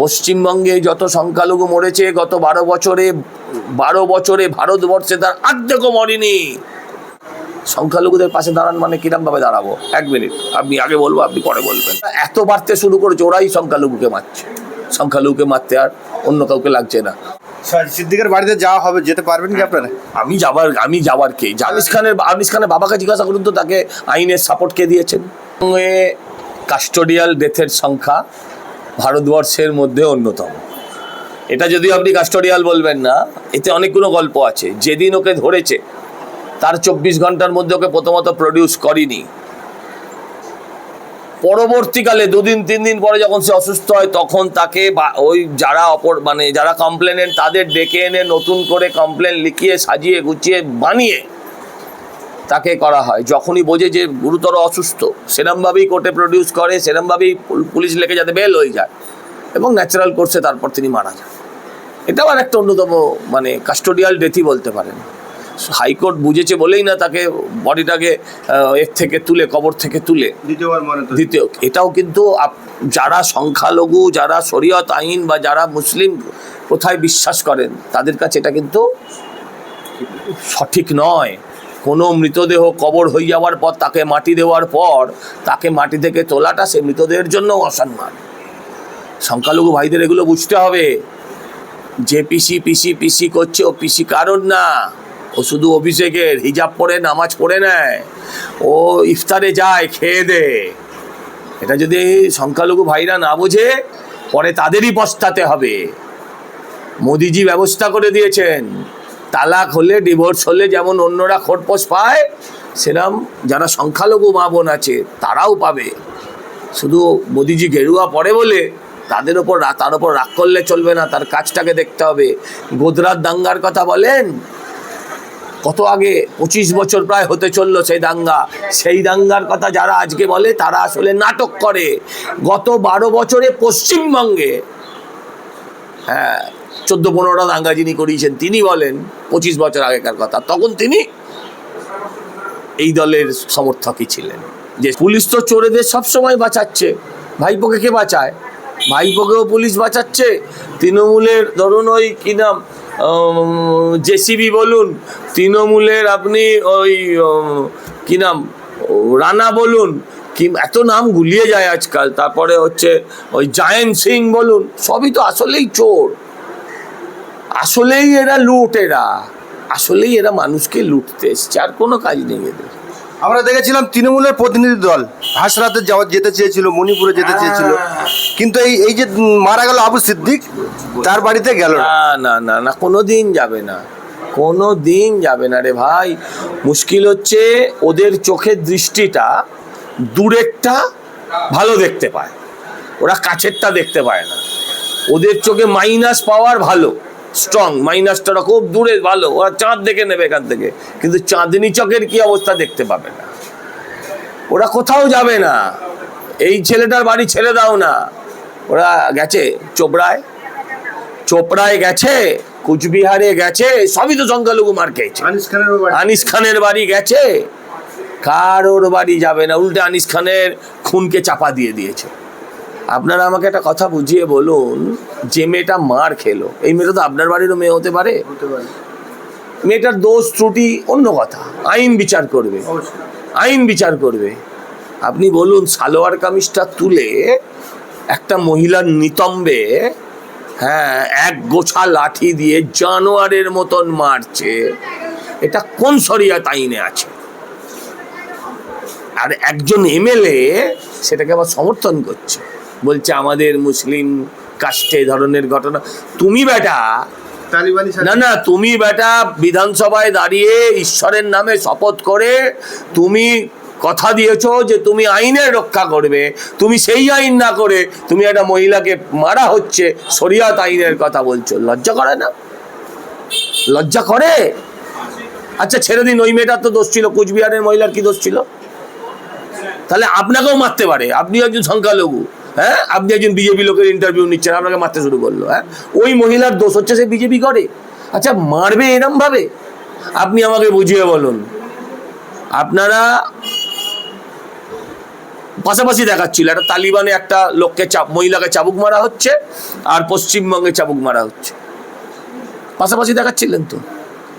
পশ্চিমবঙ্গে যত সংখ্যালঘু মরেছে গত বারো বছরে বারো বছরে ভারতবর্ষে তার আর্ধেকও মরেনি। সংখ্যালঘুদের পাশে দাঁড়ান মানে কিরম ভাবে দাঁড়াবো? এক মিনিট আপনি আগে বলব আপনি পরে বলবেন। এত বাড়তে শুরু করেছে ওরাই সংখ্যালঘুকে মারছে। সংখ্যালঘুকে মারতে আর অন্য কাউকে লাগছে না। সিদ্দিকের বাড়িতে যাওয়া হবে যেতে পারবেন কি আপনারা? আমি যাবার আমি যাবার কে? আনিস খানের আনিস খানের বাবাকে জিজ্ঞাসা করুন তো তাকে আইনের সাপোর্ট কে দিয়েছেন? কাস্টোডিয়াল ডেথের সংখ্যা ভারতবর্ষের মধ্যে অন্যতম। এটা যদিও আপনি কাস্টোডিয়াল বলবেন না, এতে অনেকগুলো গল্প আছে। যেদিন ওকে ধরেছে, তার চব্বিশ ঘণ্টার মধ্যে ওকে প্রথমত প্রডিউস করিনি। পরবর্তীকালে দুদিন, তিন দিন পরে যখন সে অসুস্থ হয়, তখন তাকে বা- ওই যারা অপর মানে যারা কমপ্লেনেন্ট তাদের ডেকে এনে নতুন করে কমপ্লেন লিখিয়ে, সাজিয়ে, গুছিয়ে, বানিয়ে তাকে করা হয়। যখনই বোঝে যে গুরুতর অসুস্থ সেরমভাবেই কোর্টে প্রডিউস করে সেরমভাবেই পুলিশ লেগে যাতে বেল হয়ে যায় এবং ন্যাচারাল কোর্সে তারপর তিনি মারা যান। এটাও আর একটা অন্যতম মানে কাস্টোডিয়াল ডেথই বলতে পারেন। হাইকোর্ট বুঝেছে বলেই না তাকে বডিটাকে এর থেকে তুলে কবর থেকে তুলে। দ্বিতীয় এটাও কিন্তু যারা সংখ্যালঘু যারা শরীয়ত আইন বা যারা মুসলিম কোথায় বিশ্বাস করেন তাদের কাছে এটা কিন্তু সঠিক নয়। কোনো মৃতদেহ কবর হয়ে যাওয়ার পর, তাকে মাটি দেওয়ার পর, তাকে মাটি থেকে তোলাটা সে মৃতদেহের জন্য অসম্মান। সংখ্যালঘু ভাইদের এগুলো বুঝতে হবে। যে পিসি পিসি পিসি করছে, ও পিসি কারণ না। ও শুধু অভিষেকের হিজাব পরে, নামাজ পড়ে নেয়। ও ইফতারে যায়, খেয়ে দে। এটা যদি সংখ্যালঘু ভাইরা না বোঝে, পরে তাদেরই পস্তাতে হবে। মোদিজি ব্যবস্থা করে দিয়েছেন। তালাক হলে ডিভোর্স হলে যেমন অন্যরা খোরপোশ পায়, সেরম যারা সংখ্যালঘু মা বোন আছে, তারাও পাবে। শুধু মোদিজি গেরুয়া পড়ে বলে তাদের ওপর তার ওপর রাগ করলে চলবে না, তার কাজটাকে দেখতে হবে। গোদরার দাঙ্গার কথা বলেন, কত আগে পঁচিশ বছর প্রায় হতে চলল সেই দাঙ্গা। সেই দাঙ্গার কথা যারা আজকে বলে, তারা আসলে নাটক করে। গত বারো বছরে পশ্চিমবঙ্গে হ্যাঁ চোদ্দ পনেরোটা দাঙ্গা যিনি করিয়েছেন, তিনি বলেন পঁচিশ বছর আগেকার কথা। তখন তিনি এই দলের সমর্থকই ছিলেন। যে পুলিশ তো চোরেদের সবসময় বাঁচাচ্ছে, ভাইপোকে কে বাঁচায়? ভাইপোকেও পুলিশ বাঁচাচ্ছে। তৃণমূলের ধরুন ওই কী নাম জেসিবি বলুন, তৃণমূলের আপনি ওই কী নাম, রানা বলুন, কি, এত নাম গুলিয়ে যায় আজকাল। তারপরে হচ্ছে ওই জায়েন্ট সিং বলুন, সবই তো আসলেই চোর। আসলেই এরা লুট এরা আসলেই এরা মানুষকে লুটতে এসছে আর কোনো কাজ নেই এদের। আমরা দেখেছিলাম তৃণমূলের প্রতিনিধি দল। হাসরাতে যাওয়া যেতে চেয়েছিল মণিপুরে যেতে চেয়েছিল। কিন্তু এই এই যে মারা গেল আবু সিদ্দিক তার বাড়িতে গেল না। না না না না কোনো দিন যাবে না। কোনো দিন যাবে না রে ভাই। মুশকিল হচ্ছে ওদের চোখের দৃষ্টিটা দূরেরটা ভালো দেখতে পায়। ওরা কাছেরটা দেখতে পায় না। ওদের চোখে মাইনাস পাওয়ার ভালো। স্ট্রং মাইনাসটা ওরা খুব দূরে ভালো ওরা চাঁদ দেখে নেবে এখান থেকে। কিন্তু চাঁদনি চকের কি অবস্থা দেখতে পাবে না। ওরা কোথাও যাবে না। এই ছেলেটার বাড়ি ছেড়ে দাও না। ওরা গেছে চোপড়ায়। চোপড়ায় গেছে কুচবিহারে গেছে সবই তো সংখ্যালঘু মার খেয়েছে আনিস খানের বাড়ি। আনিস খানের বাড়ি গেছে। কারোর বাড়ি যাবে না। উল্টে আনিস খানের খুনকে চাপা দিয়ে দিয়েছে। আপনারা আমাকে একটা কথা বুঝিয়ে বলুন যে মেয়েটা মার খেলো। এই মেয়েটা তো আপনার বাড়িরও মেয়ে হতে পারে? মেয়েটার দোষ ত্রুটি অন্য কথা। আইন বিচার করবে। আইন বিচার করবে। আপনি বলুন সালোয়ার কামিজটা তুলে একটা মহিলার নিতম্বে হ্যাঁ এক গোছা লাঠি দিয়ে জানোয়ারের মতন মারছে। এটা কোন শরিয়াত আইনে আছে? আর একজন এমএলএ সেটাকে আবার সমর্থন করছে। বলছে আমাদের মুসলিম কাস্টে ধরনের ঘটনা। তুমি বেটা না না তুমি বেটা বিধানসভায় দাঁড়িয়ে ঈশ্বরের নামে শপথ করে তুমি কথা দিয়েছ যে তুমি আইনের রক্ষা করবে। তুমি সেই আইন না করে তুমি একটা মহিলাকে মারা হচ্ছে শরিয়াত আইনের কথা বলছো। লজ্জা করে না? লজ্জা করে? আচ্ছা ছেড়ে দিন ওই মেয়েটার তো দোষ ছিল কুচবিহারের মহিলার কি দোষ ছিল? তাহলে আপনাকেও মারতে পারে আপনি একজন সংখ্যালঘু। হ্যাঁ? আপনি একজন বিজেপি লোকের ইন্টারভিউ নিচ্ছেন, আপনাকে মারতে শুরু করল হ্যাঁ? ওই মহিলার দোষ হচ্ছে সে বিজেপি করে। আচ্ছা মারবে এরম ভাবে? আপনি আমাকে বুঝিয়ে বলুন। আপনারা পাশাপাশি দেখাচ্ছিল, একটা তালিবানে একটা লোককে চাপ, মহিলাকে চাবুক মারা হচ্ছে, আর পশ্চিমবঙ্গে চাবুক মারা হচ্ছে। পাশাপাশি দেখাচ্ছিলেন তো?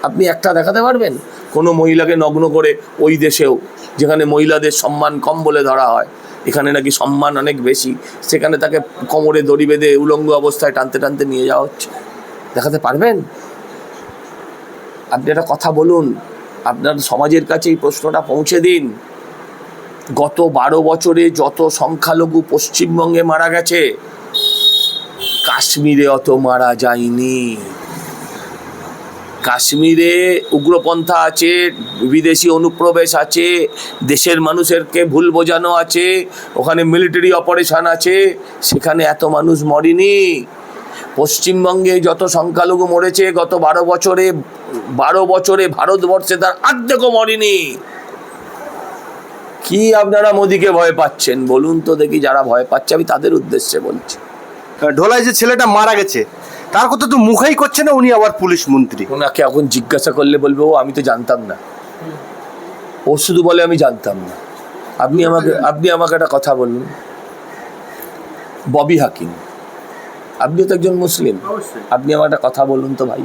আপনি একটা দেখাতে পারবেন? কোনো মহিলাকে নগ্ন করে ওই দেশেও, যেখানে মহিলাদের সম্মান কম বলে ধরা হয় এখানে নাকি সম্মান অনেক বেশি। সেখানে তাকে কোমরে দড়ি বেঁধে উলঙ্গ অবস্থায় টানতে টানতে নিয়ে যাওয়া হচ্ছে। দেখাতে পারবেন? আপনি একটা কথা বলুন। আপনার সমাজের কাছে এই প্রশ্নটা পৌঁছে দিন। গত বারো বছরে যত সংখ্যালঘু পশ্চিমবঙ্গে মারা গেছে, কাশ্মীরে অত মারা যায়নি। কাশ্মীরে উগ্রপন্থা আছে, বিদেশি অনুপ্রবেশ আছে, দেশের মানুষেরকে ভুল বোঝানো আছে, ওখানে মিলিটারি অপারেশন আছে, সেখানে এত মানুষ মরেনি। পশ্চিমবঙ্গে যত সংখ্যালঘু মরেছে, গত বারো বছরে বারো বছরে ভারতবর্ষে তার আর্ধেকও মরেনি। কি আপনারা মোদিকে ভয় পাচ্ছেন? বলুন তো দেখি যারা ভয় পাচ্ছে, আমি তাদের উদ্দেশ্যে বলছি। ঢোলাই যে ছেলেটা মারা গেছে তার কথা তো মুখেই করছে না উনি আবার পুলিশ মন্ত্রী। ওনাকে এখন জিজ্ঞাসা করলে বলবে ও আমি তো জানতাম না। ও শুধু বলে আমি জানতাম না। আপনি আমাকে আপনি আমাকে একটা কথা বলুন। ববি হাকিম আপনিও তো একজন মুসলিম। আপনি আমার একটা কথা বলুন তো ভাই।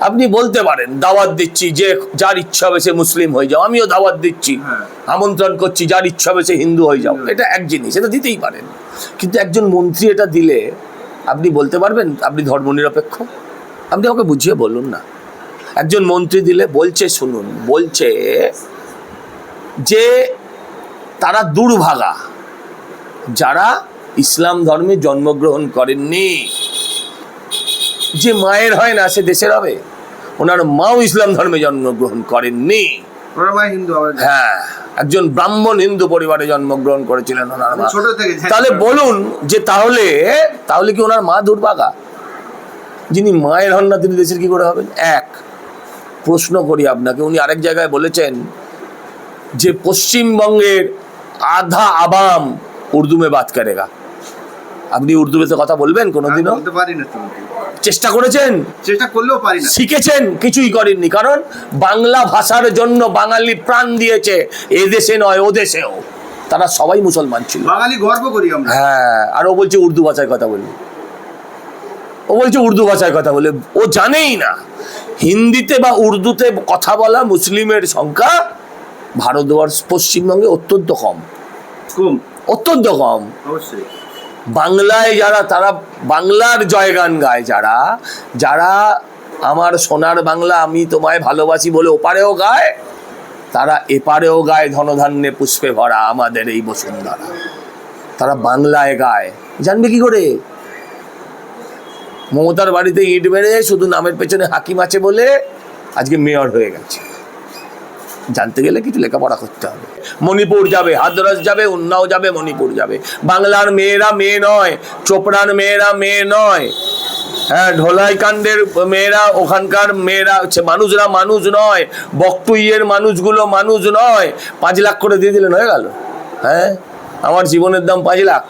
আপনি বলতে পারেন দাওয়াত দিচ্ছি যে যার ইচ্ছা হবে সে মুসলিম হয়ে যাও। আমিও দাওয়াত দিচ্ছি হ্যাঁ। আমন্ত্রণ করছি যার ইচ্ছা হবে সে হিন্দু হয়ে যাও। এটা এক জিনিস এটা দিতেই পারেন। কিন্তু একজন মন্ত্রী এটা দিলে আপনি বলতে পারবেন, আপনি ধর্মনিরপেক্ষ। আপনি আমাকে বুঝিয়ে বলুন না। একজন মন্ত্রী দিলে বলছে শুনুন, বলছে যে তারা দুর্ভাগা। যারা ইসলাম ধর্মে জন্মগ্রহণ করেননি, যে মায়ের হয় না, সে দেশের হবে। ওনার মাও ইসলাম ধর্মে জন্মগ্রহণ করেননি। হ্যাঁ একজন ব্রাহ্মণ হিন্দু পরিবারে জন্মগ্রহণ করেছিলেন ওনার মা। ছোট থেকে তাহলে বলুন যে তাহলে তাহলে কি ওনার মা দুর্ভাগা যিনি মায়ের হন না তিনি দেশের কি করে হবেন? এক প্রশ্ন করি আপনাকে উনি আরেক জায়গায় বলেছেন যে পশ্চিমবঙ্গের আধা আবাম উর্দু মে বাত করেগা। আপনি উর্দুতে কথা বলবেন কোনোদিনও? বলতে পারি না চেষ্টা করেছেন? চেষ্টা করলেও পারি না। শিখেছেন? কিছুই করেননি। কারণ বাংলা ভাষার জন্য বাঙালি প্রাণ দিয়েছে। এ দেশে নয় ও দেশেও। তারা সবাই মুসলমান ছিল। বাঙালি গর্ব করি আমরা। হ্যাঁ আর ও বলছে উর্দু ভাষায় কথা বলি। ও বলছে উর্দু ভাষায় কথা বলে। ও জানেই না হিন্দিতে বা উর্দুতে কথা বলা মুসলিমের সংখ্যা ভারতবর্ষ পশ্চিমবঙ্গে অত্যন্ত কম। কম। অত্যন্ত কম। অবশ্যই। বাংলায় যারা, তারা বাংলার জয়গান গায় যারা যারা আমার সোনার বাংলা আমি তোমায় ভালোবাসি বলে ওপারেও গায়, তারা এপারেও গায় ধনধান্যে পুষ্পে ভরা আমাদের এই বসুন্ধরা। তারা বাংলায় গায়। জানবে কি করে? মমতার বাড়িতে ইট মেরে শুধু নামের পেছনে হাকিম আছে বলে আজকে মেয়র হয়ে গেছে। জানতে গেলে কিছু লেখাপড়া করতে হবে। মণিপুর যাবে, হাদরাস যাবে, উন্নাও যাবে, মণিপুর যাবে। বাংলার মেয়েরা মেয়ে নয়, চোপড়ার মেয়েরা মেয়ে নয় হ্যাঁ ঢোলাই কাণ্ডের মেয়েরা, ওখানকার মেয়েরা মানুষরা মানুষ নয়, বকটুইয়ের মানুষগুলো মানুষ নয়, পাঁচ লাখ করে দিয়ে দিলেন, হয়ে গেল হ্যাঁ? আমার জীবনের দাম পাঁচ লাখ।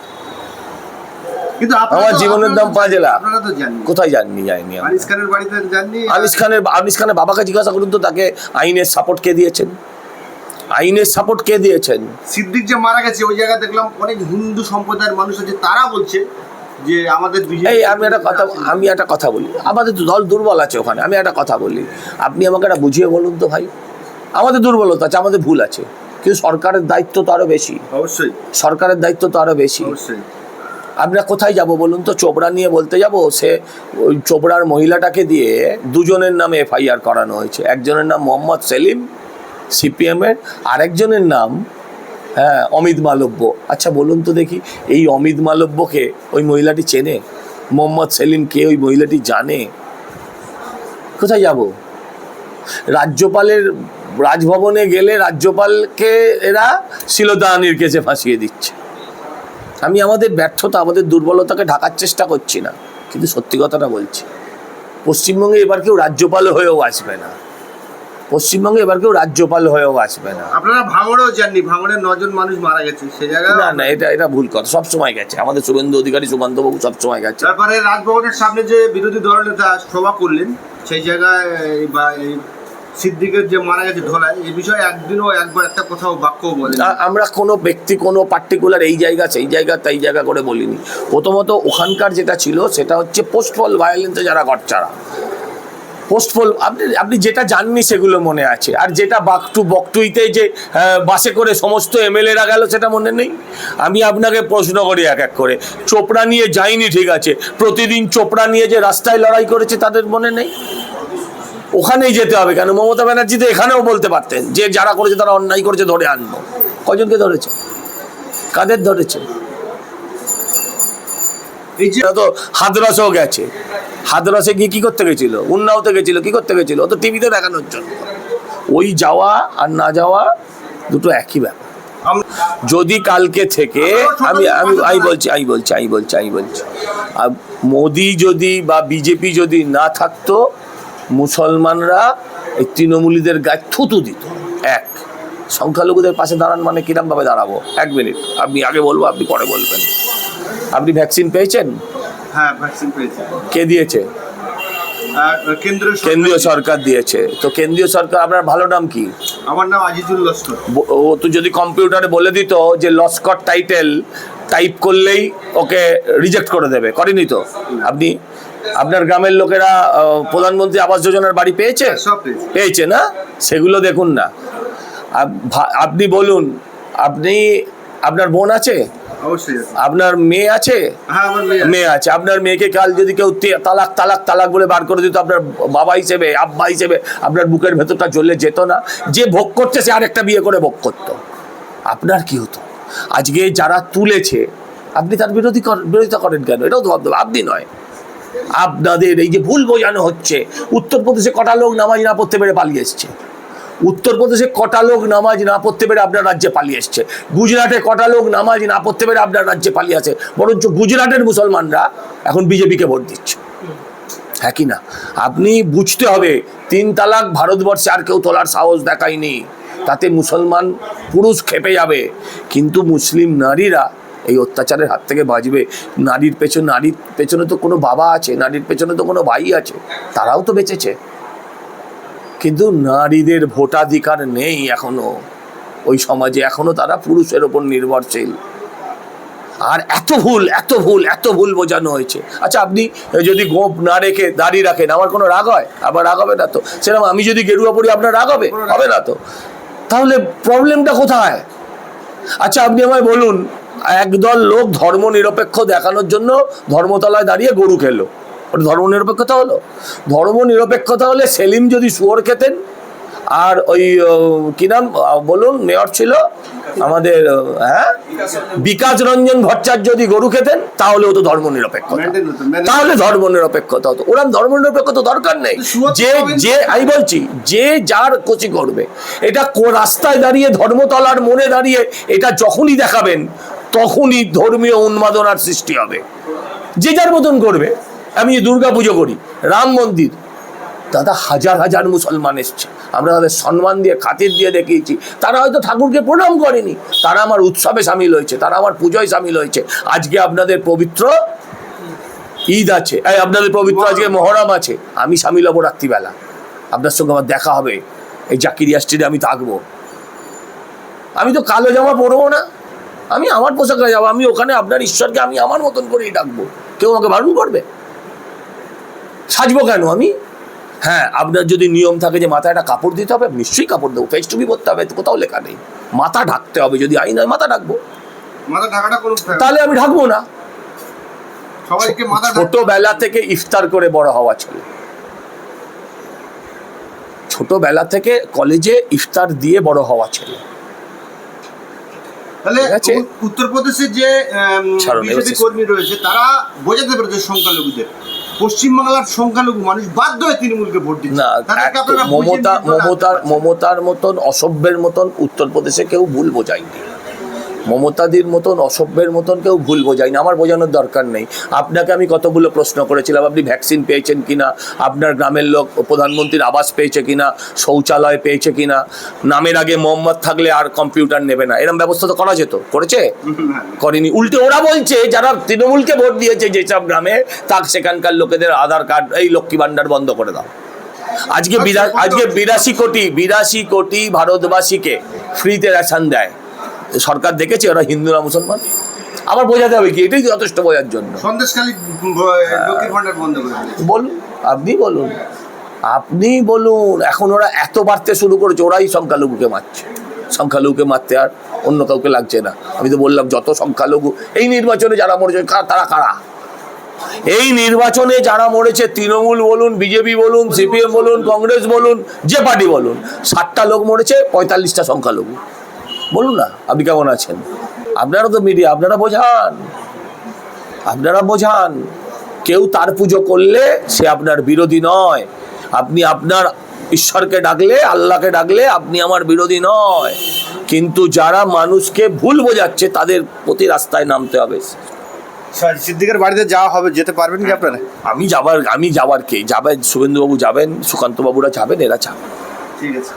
কিন্তু আমার জীবনের দাম পাঁচ জানেন কোথায় যাননি যায়নি আমি? আনিস খানের বাড়িতে জাননি? আনিস খানের আনিস খানের বাবাকে জিজ্ঞাসা করুন তো তাকে আইনের সাপোর্ট কে দিয়েছেন? আইনের সাপোর্ট কে দিয়েছেন? সিদ্দিক যে মারা গেছে ওই জায়গায় দেখলাম অনেক হিন্দু সম্প্রদায়ের মানুষ আছে তারা বলছে যে আমাদের এই আমি একটা কথা আমি একটা কথা বলি। আমাদের দল দুর্বল আছে ওখানে আমি একটা কথা বলি। আপনি আমাকে একটা বুঝিয়ে বলুন তো ভাই। আমাদের দুর্বলতা আছে আমাদের ভুল আছে। কিন্তু সরকারের দায়িত্ব তো আরও বেশি। অবশ্যই। সরকারের দায়িত্ব তো আরও বেশি। অবশ্যই। আমরা কোথায় যাব বলুন তো? চোপড়া নিয়ে বলতে যাব? সে ওই চোপড়ার মহিলাটাকে দিয়ে দুজনের নামে এফআইআর করানো হয়েছে। একজনের নাম মোহাম্মদ সেলিম সিপিএমের আরেকজনের নাম হ্যাঁ অমিত মালব্য। আচ্ছা বলুন তো দেখি, এই অমিত মালব্যকে ওই মহিলাটি চেনে? মোহাম্মদ সেলিম কে ওই মহিলাটি জানে? কোথায় যাব? রাজ্যপালের রাজভবনে গেলে রাজ্যপালকে এরা শিলদাহানির কেসে ফাঁসিয়ে দিচ্ছে। আমি আমাদের ব্যর্থতা আমাদের দুর্বলতাকে ঢাকার চেষ্টা করছি না কিন্তু সত্যি কথাটা বলছি। পশ্চিমবঙ্গে এবার কেউ রাজ্যপাল হয়েও আসবে না। পশ্চিমবঙ্গে এবার কেউ রাজ্যপাল হয়েও আসবে না। আপনারা ভাঙড়েও যাননি ভাঙড়ে নজন মানুষ মারা গেছে সে জায়গায় না না এটা এটা ভুল কথা সব সময় গেছে। আমাদের শুভেন্দু অধিকারী সুকান্তবাবু সব সময় গেছে। তারপরে রাজভবনের সামনে যে বিরোধী দলনেতা সভা করলেন সেই জায়গায় বা- এই সিদ্দিকের যে মারা গেছে ধলায় এই বিষয়ে একদিনও একবার একটা কোথাও বাক্য বলে আমরা কোনো ব্যক্তি, কোনো পার্টিকুলার এই জায়গা, সেই জায়গা, তাই জায়গা করে বলিনি। প্রথমত ওখানকার যেটা ছিল, সেটা হচ্ছে পোস্টফল ভায়োলেন্সে যারা গচ্চারা পোস্টফল আপনি আপনি যেটা জাননি সেগুলো মনে আছে। আর যেটা বাকটু, বকটুইতে যে বাসে করে সমস্ত এমএলএরা গেল, সেটা মনে নেই? আমি আপনাকে প্রশ্ন করি এক এক করে। চোপড়া নিয়ে যাইনি ঠিক আছে। প্রতিদিন চোপড়া নিয়ে যে রাস্তায় লড়াই করেছে, তাদের মনে নেই? ওখানেই যেতে হবে কেন? মমতা ব্যানার্জি তো এখানেও বলতে পারতেন যে যারা করেছে তারা অন্যায় করেছে ধরে আনব। কজনকে ধরেছে? কাদের ধরেছে? তো হাদরাসেও গেছে। হাদরাসে গিয়ে কি করতে গেছিল? উন্নাওতে গেছিল কি করতে গেছিল? তো টিভিতে দেখানোর জন্য। ওই যাওয়া আর না যাওয়া দুটো একই ব্যাপার। যদি কালকে থেকে আমি আমি আমি বলছি আমি বলছি আমি বলছি আমি বলছি। আর মোদি যদি বা বিজেপি যদি না থাকতো মুসলমানরা এই তৃণমূলীদের গায়ে থুতু দিত। এক। সংখ্যালঘুদের পাশে দাঁড়ান মানে কিরমভাবে দাঁড়াবো? এক মিনিট। আপনি আগে বলব আপনি পরে বলবেন। আপনি ভ্যাকসিন পেয়েছেন? হ্যাঁ ভ্যাকসিন পেয়েছে। কে দিয়েছে? কেন্দ্রীয় সরকার দিয়েছে। তো কেন্দ্রীয় সরকার আপনার ভালো নাম কি? আমার নাম আজিজুল লস্কর। ও তো যদি কম্পিউটারে বলে দিত যে লস্কর টাইটেল টাইপ করলেই ওকে রিজেক্ট করে দেবে। করেনি তো? আপনি আপনার গ্রামের লোকেরা প্রধানমন্ত্রী আবাস যোজনার বাড়ি পেয়েছে? হ্যাঁ, পেয়েছে। পেয়েছে না? সেগুলো দেখুন না। আপনি বলুন আপনি আপনার বোন আছে? আপনার মেয়ে আছে? হ্যাঁ মেয়ে আছে। আপনার মেয়েকে কাল যদি কেউ তালাক তালাক তালাক বলে বার করে দিত আপনার বাবা হিসেবে আব্বা হিসেবে আপনার বুকের ভেতরটা জ্বললে যেত না। যে ভোগ করছে সে আরেকটা বিয়ে করে ভোগ করতো। আপনার কি হতো? আজকে যারা তুলেছে আপনি তার বিরোধী বিরোধিতা করেন কেন? এটাও তো। আপনি নয়। আপনাদের এই যে ভুল বোঝানো হচ্ছে, উত্তরপ্রদেশে কটা লোক নামাজ না পড়তে পেরে পালিয়ে এসছে? উত্তরপ্রদেশে কটা লোক নামাজ না পড়তে পেরে আপনার রাজ্যে পালিয়ে এসছে। গুজরাটে কটা লোক নামাজ না পড়তে পেরে আপনার রাজ্যে পালিয়ে আছে। বরঞ্চ গুজরাটের মুসলমানরা এখন বিজেপিকে ভোট দিচ্ছে। হ্যাঁ কি না? আপনি বুঝতে হবে, তিন তালাক ভারতবর্ষে আর কেউ তোলার সাহস দেখায়নি। তাতে মুসলমান পুরুষ খেপে যাবে। কিন্তু মুসলিম নারীরা এই অত্যাচারের হাত থেকে বাঁচবে। নারীর পেছনে নারীর পেছনে তো কোনো বাবা আছে, নারীর পেছনে তো কোনো ভাই আছে, তারাও তো বেঁচেছে। কিন্তু নারীদের ভোটাধিকার নেই এখনও। ওই সমাজে এখনও তারা পুরুষের ওপর নির্ভরশীল। আর এত ভুল এত ভুল এত ভুল বোঝানো হয়েছে। আচ্ছা আপনি যদি গোপ না রেখে দাড়ি রাখেন, আমার কোনো রাগ হয়? আবার রাগ হবে না তো? সেরকম আমি যদি গেরুয়া পড়ি আপনার রাগ হবে? হবে না তো? তাহলে প্রবলেমটা কোথায়? আচ্ছা আপনি আমায় বলুন একদল লোক ধর্ম নিরপেক্ষ দেখানোর জন্য ধর্মতলায় দাঁড়িয়ে গরু খেলো। ওটা ধর্ম নিরপেক্ষতা হলো। ধর্ম নিরপেক্ষতা হলে সেলিম যদি শুয়োর খেতেন আর ওই কি নাম বলুন মেয়র ছিল আমাদের হ্যাঁ? বিকাশ রঞ্জন ভট্টাচার্য যদি গরু খেতেন তাহলেও তো ধর্ম maintain- তাহলে ধর্ম নিরপেক্ষতা হতো। ওরা ধর্ম নিরপেক্ষতা দরকার নেই। যে যে আমি বলছি যে যার কচি করবে এটা রাস্তায় দাঁড়িয়ে ধর্মতলার মনে দাঁড়িয়ে এটা যখনই দেখাবেন তখনই ধর্মীয় উন্মাদনার সৃষ্টি হবে। যে যার মতন করবে। আমি দুর্গা পুজো করি, রাম মন্দির। দাদা হাজার হাজার মুসলমান এসছে। আমরা তাদের সম্মান দিয়ে, খাতির দিয়ে দেখিয়েছি। তারা হয়তো ঠাকুরকে প্রণাম করেনি। তারা আমার উৎসবে সামিল হয়েছে, তারা আমার পুজোয় সামিল হয়েছে। আজকে আপনাদের পবিত্র ঈদ আছে। এই, আপনাদের পবিত্র আজকে মহরম আছে। আমি সামিল হব রাত্রিবেলা। আপনার সঙ্গে আমার দেখা হবে। এই জাকিরিয়া স্ট্রিটে আমি থাকব। আমি তো কালো জামা পরবো না। আমি আমার পোশাকে যাব আমি ওখানে আপনার ঈশ্বরকে আমি আমার মতন করেই ডাকবো। কেউ আমাকে বারণ করবে? সাজবো কেন আমি? হ্যাঁ আপনার যদি নিয়ম থাকে যে মাথায় একটা কাপড় দিতে হবে নিশ্চয়ই কাপড় দেবো ফেস টুপি পরতে হবে কোথাও লেখা নেই। মাথা ঢাকতে হবে যদি আইন হয় মাথা ঢাকবো। তাহলে আমি ঢাকবো না। সবাইকে মাথা ছোটবেলা থেকে ইফতার করে বড় হওয়া ছেলে ছোটবেলা থেকে কলেজে ইফতার দিয়ে বড় হওয়া ছেলে তাহলে ঠিক উত্তরপ্রদেশের যে বিজেপি কর্মী রয়েছে তারা বোঝাতে পেরেছে সংখ্যালঘুদের। পশ্চিমবাংলার সংখ্যালঘু মানুষ বাধ্য হয়ে তৃণমূলকে ভোট দিচ্ছে। মমতা মমতার মমতার মতন অসভ্যের মতন উত্তরপ্রদেশে কেউ ভুল বোঝায়নি। মমতাদির মতন, অসভ্যের মতন কেউ ভুল বোঝায়নি আমার বোঝানোর দরকার নেই। আপনাকে আমি কতগুলো প্রশ্ন করেছিলাম, আপনি ভ্যাকসিন পেয়েছেন কিনা? আপনার গ্রামের লোক, প্রধানমন্ত্রীর আবাস পেয়েছে কিনা? শৌচালয় পেয়েছে কিনা? নামের আগে মোহাম্মদ থাকলে আর কম্পিউটার নেবে না। এরকম ব্যবস্থা তো করা যেত। করেছে। করেনি। উল্টে ওরা বলছে, যারা তৃণমূলকে ভোট দিয়েছে যেসব গ্রামে তা সেখানকার লোকেদের আধার কার্ড, এই লক্ষ্মী ভান্ডার বন্ধ করে দাও। আজকে আজকে বিরাশি কোটি বিরাশি কোটি ভারতবাসীকে ফ্রিতে রেশন দেয়। সরকার দেখেছে ওরা হিন্দু না মুসলমান। আবার বোঝাতে হবে কি এটাই যথেষ্ট বোঝার জন্য। দিয়েছে। বলুন আপনি বলুন। আপনি বলুন এখন ওরা এত বাড়তে শুরু করেছে ওরাই সংখ্যালঘুকে মারছে। সংখ্যালঘুকে মারতে আর অন্য কাউকে লাগছে না। আমি তো বললাম যত সংখ্যালঘু এই নির্বাচনে যারা মরেছে তারা কারা? এই নির্বাচনে যারা মরেছে তৃণমূল বলুন বিজেপি বলুন সিপিএম বলুন কংগ্রেস বলুন যে পার্টি বলুন ষাটটা লোক মরেছে পঁয়তাল্লিশটা সংখ্যালঘু। বলুন না আপনি কেমন আছেন? আপনারা তো মিডিয়া আপনারা বোঝান। আপনারা বোঝান কেউ তার পুজো করলে সে আপনার বিরোধী নয়। আপনি আপনার ঈশ্বরকে ডাকলে আল্লাহকে ডাকলে আপনি আমার বিরোধী নয়। কিন্তু যারা মানুষকে ভুল বোঝাচ্ছে তাদের প্রতি রাস্তায় নামতে হবে। সিদ্দিকের বাড়িতে যাওয়া হবে যেতে পারবেন কি আপনারা? আমি যাবার আমি যাবার কে? যাবেন শুভেন্দুবাবু যাবেন সুকান্তবাবুরা যাবেন এরা যাবেন ঠিক আছে।